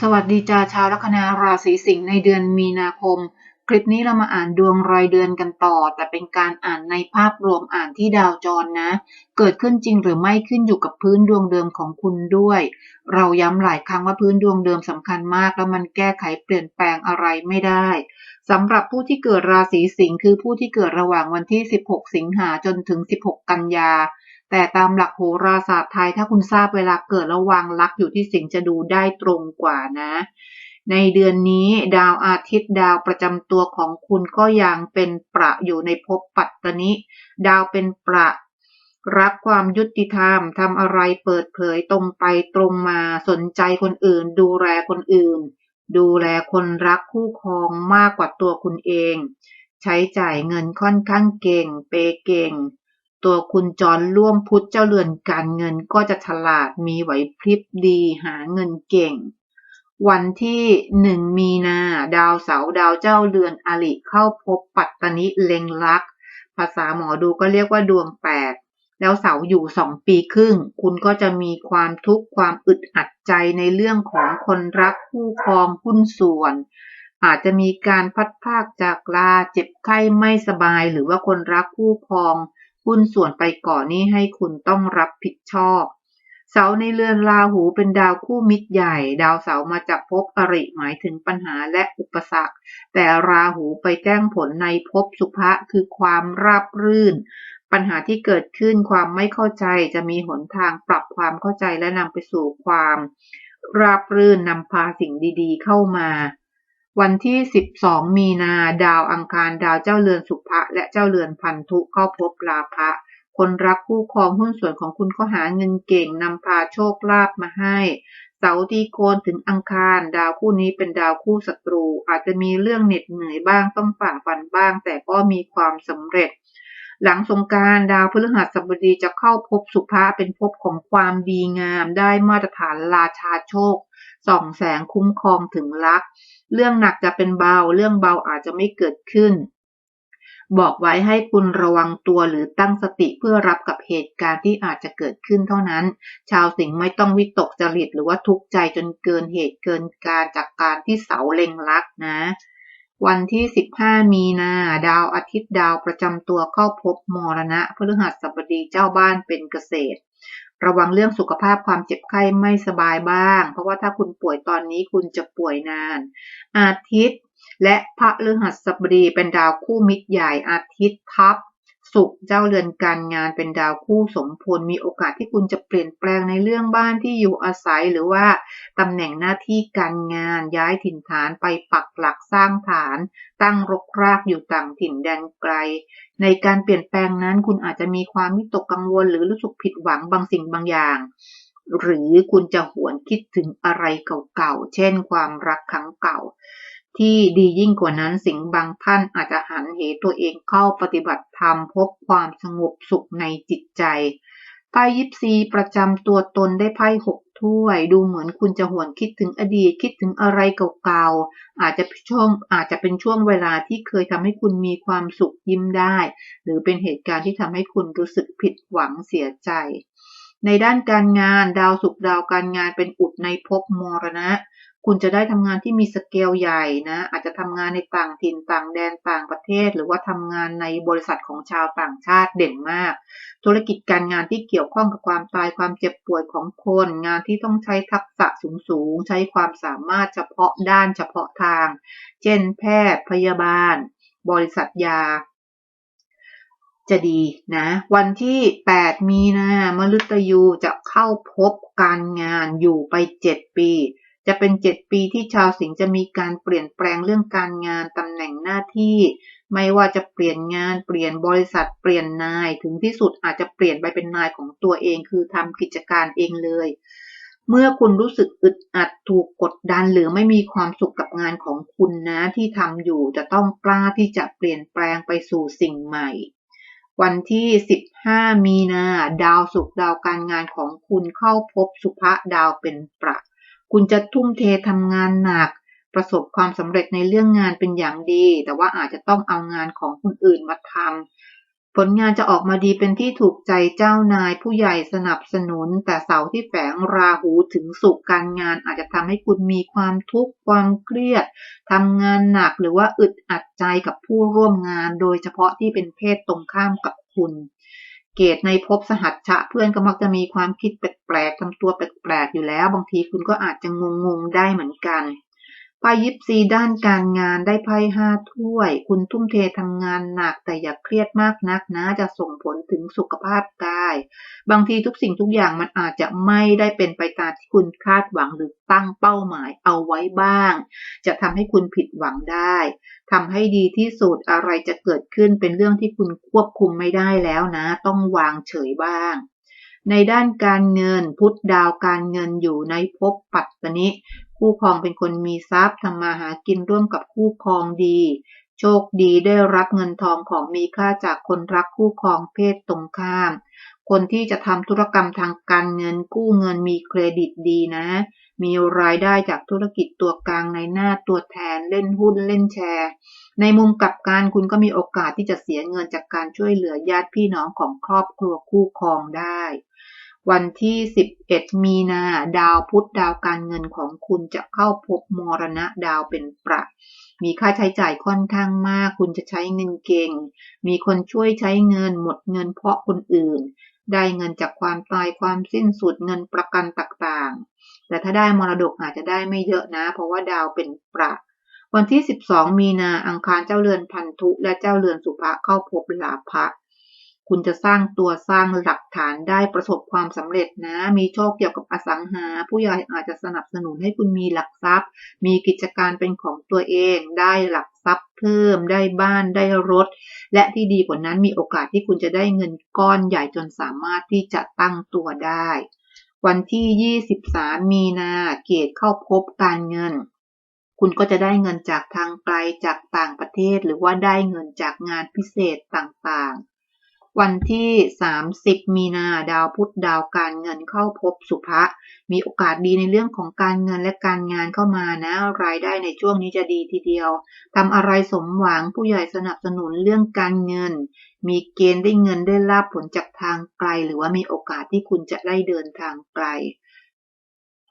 สวัสดีจ้าชาวลัคนาราศีสิงห์ในเดือนมีนาคม คลิปนี้เรามาอ่านดวงรายเดือนกันต่อ แต่เป็นการอ่านในภาพรวมอ่านที่ดาวจรนะ เกิดขึ้นจริงหรือไม่ขึ้นอยู่กับพื้นดวงเดิมของคุณด้วย เราย้ำหลายครั้งว่าพื้นดวงเดิมสำคัญมาก แล้วมันแก้ไขเปลี่ยนแปลงอะไรไม่ได้สำหรับผู้ที่เกิดราศีสิงห์คือผู้ที่เกิดระหว่างวันที่ 16 สิงหาจนถึง 16 กันยา แต่ตามหลักโหราศาสตร์ไทยถ้าคุณทราบเวลาเกิดระวางลักอยู่ที่สิงจะดูได้ตรงกว่านะ ในเดือนนี้ดาวอาทิตย์ดาวประจำตัวของคุณก็ยังเป็นประอยู่ในภพปัตตนิดาวเป็นประรักความยุติธรรมทำอะไรเปิดเผยตรงไปตรงมาสนใจคนอื่น ดูแลคนอื่น ดูแลคนรักคู่ครองมากกว่าตัวคุณเอง ใช้จ่ายเงินค่อนข้างเก่ง เปเก่ง ตัวคุณจรร่วมพุทธเจ้าเรือนการเงินก็จะฉลาดมีไหวพริบดีหาเงินเก่ง วันที่หนึ่งมีนาดาวเสาดาวเจ้าเรือนอลิเข้าพบปัตตนิเลงลัก ภาษาหมอดูก็เรียกว่าดวงแปดแล้วเสาอยู่สองปีครึ่ง คุณก็จะมีความทุกข์ความอึดอัดใจในเรื่องของคนรักคู่ครองหุ้นส่วน อาจจะมีการพัดพากจากลาเจ็บไข้ไม่สบายหรือว่าคนรักคู่ครอง หุ้นส่วนไปก่อนนี้ให้คุณต้องรับผิดชอบ เสาในเรือนราหูเป็นดาวคู่มิตรใหญ่ ดาวเสามาจากภพอริหมายถึงปัญหาและอุปสรรค แต่ราหูไปแจ้งผลในภพสุภะคือความราบรื่น ปัญหาที่เกิดขึ้นความไม่เข้าใจจะมีหนทางปรับความเข้าใจและนำไปสู่ความ ราบรื่นนำพาสิ่งดีๆ เข้ามา วันที่ 12 มีนา ดาวอังคาร ดาวเจ้าเรือนสุภะ และเจ้าเรือนพันธุเข้าพบลาภะ คนรักคู่ครองหุ้นส่วนของคุณก็หาเงินเก่งนำพาโชคลาภมาให้ เสาร์ที่โคนถึงอังคาร ดาวคู่นี้เป็นดาวคู่ศัตรู อาจจะมีเรื่องเหน็ดเหนื่อยบ้างต้องฝ่าฟันบ้าง แต่ก็มีความสำเร็จ หลังสงการดาวพฤหัสบดีจะเข้าพบสุภาเป็นภพของความดีงามได้มาตรฐานราชาโชค ส่องแสงคุ้มครองถึงรัก เรื่องหนักจะเป็นเบา เรื่องเบาอาจจะไม่เกิดขึ้น บอกไว้ให้คุณระวังตัวหรือตั้งสติเพื่อรับกับเหตุการณ์ที่อาจจะเกิดขึ้นเท่านั้น ชาวสิงห์ไม่ต้องวิตกจริตหรือว่าทุกข์ใจจนเกินเหตุเกินการจากการที่เสาเล็งลักนะวันที่ 15 มีนาดาวอาทิตย์ดาวประจำตัวเข้าพบมรณะพฤหัสบดีเจ้าบ้านเป็นเกษตร ระวังเรื่องสุขภาพความเจ็บไข้ไม่สบายบ้าง เพราะว่าถ้าคุณป่วยตอนนี้คุณจะป่วยนาน อาทิตย์ และพระฤหัสบดีเป็นดาวคู่มิตรใหญ่อาทิตย์ทับ สุขเจ้าเรือนการงานเป็นดาวคู่สมพลมีโอกาสที่คุณจะเปลี่ยนแปลงในเรื่องบ้านที่อยู่อาศัยหรือว่าตำแหน่งหน้าที่การงานย้ายถิ่นฐานไปปักหลักสร้างฐาน ตั้งรกรากอยู่ต่างถิ่นแดนไกล ในการเปลี่ยนแปลงนั้นคุณอาจจะมีความมิตกกังวล หรือรู้สึกผิดหวังบางสิ่งบางอย่าง หรือคุณจะหวนคิดถึงอะไรเก่าๆเช่น ความรักครั้งเก่า ที่ดียิ่งกว่านั้นสิ่งบางท่านอาจจะหันเหตัวเองเข้าปฏิบัติธรรมพบความสงบสุขในจิตใจไพ่ยิปซีประจำตัวตนได้ไพ่หกถ้วย ดูเหมือนคุณจะหวนคิดถึงอดีตคิดถึงอะไรเก่าๆอาจจะช่วงอาจจะเป็นช่วงเวลาที่เคยทำให้คุณมีความสุขยิ้มได้ หรือเป็นเหตุการณ์ที่ทำให้คุณรู้สึกผิดหวังเสียใจ ในด้านการงานดาวสุขดาวการงานเป็นอุดในภพมรณะ คุณจะได้ทำงานที่มีสเกลใหญ่นะ อาจจะทำงานในต่างถิ่นต่างแดนต่างประเทศ หรือว่าทำงานในบริษัทของชาวต่างชาติเด่นมาก ธุรกิจการงานที่เกี่ยวข้องกับความตายความเจ็บป่วยของคน งานที่ต้องใช้ทักษะสูงๆ ใช้ความสามารถเฉพาะด้านเฉพาะทาง เช่น แพทย์พยาบาล บริษัทยา จะดีนะ วันที่ 8 มีนามฤตยูจะเข้าพบการงานอยู่ไป 7 ปี จะเป็นเจ็ดปีที่ชาวสิงห์จะมีการเปลี่ยนแปลงเรื่องการงานตำแหน่งหน้าที่ ไม่ว่าจะเปลี่ยนงานเปลี่ยนบริษัทเปลี่ยนนายถึงที่สุดอาจจะเปลี่ยนไปเป็นนายของตัวเองคือทำกิจการเองเลย เมื่อคุณรู้สึกอึดอัดถูกกดดันหรือไม่มีความสุขกับงานของคุณนะที่ทำอยู่จะต้องกล้าที่จะเปลี่ยนแปลงไปสู่สิ่งใหม่ วันที่ 15 มีนา ดาวสุขดาวการงานของคุณเข้าพบสุภะดาวเป็นประ คุณจะทุ่มเททำงานหนัก ประสบความสำเร็จในเรื่องงานเป็นอย่างดี แต่ว่าอาจจะต้องเอางานของคนอื่นมาทำ ผลงานจะออกมาดีเป็นที่ถูกใจเจ้านายผู้ใหญ่สนับสนุน แต่เสาที่แฝงราหูถึงสุขการงานอาจจะทำให้คุณมีความทุกข์ความเครียดทำงานหนักหรือว่าอึดอัดใจกับผู้ร่วมงาน โดยเฉพาะที่เป็นเพศตรงข้ามกับคุณ เกตในภพสหัชชะเพื่อนก็มักจะมีความคิดแปลกๆทำตัวแปลกๆอยู่แล้ว บางทีคุณก็อาจจะงงๆได้เหมือนกัน ไพ่ยิปซีด้านการงานได้ไพ่ห้าถ้วย คุณทุ่มเททำงานหนัก แต่อย่าเครียดมากนักนะ จะส่งผลถึงสุขภาพกาย บางทีทุกสิ่งทุกอย่างมันอาจจะไม่ได้เป็นไปตามที่คุณคาดหวังหรือตั้งเป้าหมายเอาไว้บ้าง จะทำให้คุณผิดหวังได้ทำให้ดีที่สุดอะไรจะเกิดขึ้นเป็นเรื่องที่คุณควบคุมไม่ได้แล้วนะ ต้องวางเฉยบ้างในด้านการเงินพุทธดาวการเงินอยู่ในภพปัตตนิ คู่ครองเป็นคนมีทรัพย์ทำมาหากินร่วมกับคู่ครองดี โชคดีได้รับเงินทองของมีค่าจากคนรักคู่ครองเพศตรงข้าม คนที่จะทำธุรกรรมทางการเงินกู้เงินมีเครดิตดีนะ มีรายได้จากธุรกิจตัวกลางในหน้าตัวแทนเล่นหุ้นเล่นแชร์ในมุมกลับกันคุณก็มีโอกาสที่จะเสียเงินจากการช่วยเหลือญาติพี่น้องของครอบครัวคู่ครองได้ วันที่ 11 มีนาดาวพุธดาวการเงินของคุณจะเข้าพบมรณะดาวเป็นประมีค่าใช้จ่ายค่อนข้างมาก คุณจะใช้เงินเก่ง มีคนช่วยใช้เงินหมดเงินเพราะคนอื่น ได้เงินจากความตายความสิ้นสุดเงินประกันต่างๆ แต่ถ้าได้มรดกอาจจะได้ไม่เยอะนะ เพราะว่าดาวเป็นประวันที่ 12 มีนาอังคารเจ้าเรือนพันธุและเจ้าเรือนสุภะเข้าพบลาภะคุณจะสร้างตัวสร้างหลัก ฐานได้ประสบความสำเร็จนะ มีโชคเกี่ยวกับอสังหา ผู้ใหญ่อาจจะสนับสนุนให้คุณมีหลักทรัพย์ มีกิจการเป็นของตัวเอง ได้หลักทรัพย์เพิ่ม ได้บ้าน ได้รถ และที่ดีกว่านั้นมีโอกาสที่คุณจะได้เงินก้อนใหญ่จนสามารถที่จะตั้งตัวได้ วันที่ 23 มีนา เกตเข้าพบการเงินคุณก็จะได้เงินจากทางไกลจากต่างประเทศ หรือว่าได้เงินจากงานพิเศษต่างๆ วันที่ 30 มีนาดาวพุธดาวการเงินเข้าพบสุภะมีโอกาสดีในเรื่องของการเงินและการงานเข้ามานะ รายได้ในช่วงนี้จะดีทีเดียวทำอะไรสมหวังผู้ใหญ่สนับสนุนเรื่องการเงิน มีเกณฑ์ได้เงินได้ลาบผลจากทางไกล หรือว่ามีโอกาสที่คุณจะได้เดินทางไกล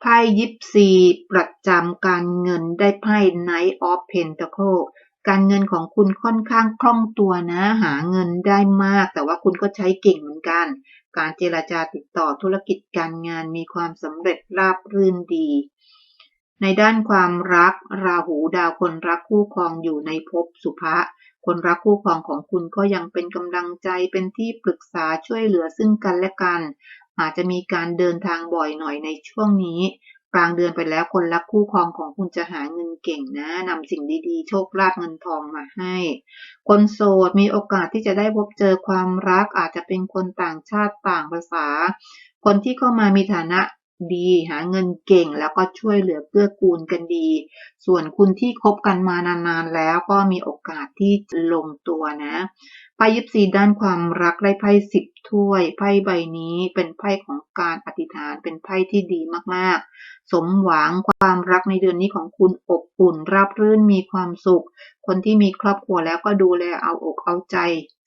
ไพ่ยิปซีประจำการเงินได้ไพ่ Knight of Pentacle การเงินของคุณค่อนข้างคล่องตัวนะ หาเงินได้มาก แต่ว่าคุณก็ใช้เก่งเหมือนกัน การเจรจาติดต่อธุรกิจการงานมีความสำเร็จราบรื่นดี ในด้านความรัก ราหูดาวคนรักคู่ครองอยู่ในภพสุภะคนรักคู่ครองของคุณก็ยังเป็นกำลังใจเป็นที่ปรึกษาช่วยเหลือซึ่งกันและกัน อาจจะมีการเดินทางบ่อยหน่อยในช่วงนี้ กลางเดือนไปแล้วคนรักคู่ครองของคุณจะหาเงินเก่งนะนำสิ่งดีๆ โชคลาภเงินทองมาให้ คนโสดมีโอกาสที่จะได้พบเจอความรักอาจจะเป็นคนต่างชาติต่างภาษา คนที่เข้ามามีฐานะ ดี หาเงินเก่งแล้วก็ช่วยเหลือเกื้อกูลกันดี ส่วนคุณที่คบกันมานานๆแล้วก็มีโอกาสที่จะลงตัวนะไพ่ยิปซีด้านความรักได้ไพ่สิบถ้วยไพ่ใบนี้เป็นไพ่ของการอธิษฐานเป็นไพ่ที่ดีมากๆ สมหวังความรักในเดือนนี้ของคุณอบอุ่นราบรื่นมีความสุข คนที่มีครอบครัวแล้วก็ดูแลเอาอกเอาใจ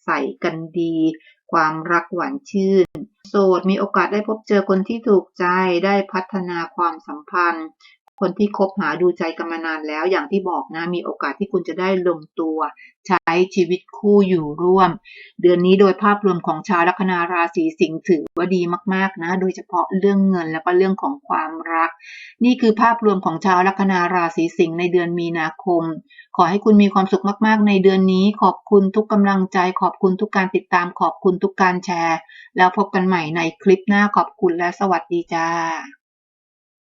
ใส่กันดี ความรักหวานชื่น โสดมีโอกาสได้พบเจอคนที่ถูกใจได้พัฒนาความสัมพันธ์ คนที่คบหาดูใจกันมานานแล้วอย่างที่บอกนะ มีโอกาสที่คุณจะได้ลงตัว ใช้ชีวิตคู่อยู่ร่วม เดือนนี้โดยภาพรวมของชาวลัคนาราศีสิงห์ถือว่าดีมากๆนะ โดยเฉพาะเรื่องเงินแล้วก็เรื่องของความรัก นี่คือภาพรวมของชาวลัคนาราศีสิงห์ในเดือนมีนาคม ขอให้คุณมีความสุขมากๆ ในเดือนนี้ ขอบคุณทุกกำลังใจ ขอบคุณทุกการติดตาม ขอบคุณทุกการแชร์ แล้วพบกันใหม่ในคลิปหน้าขอบคุณและสวัสดีจ้า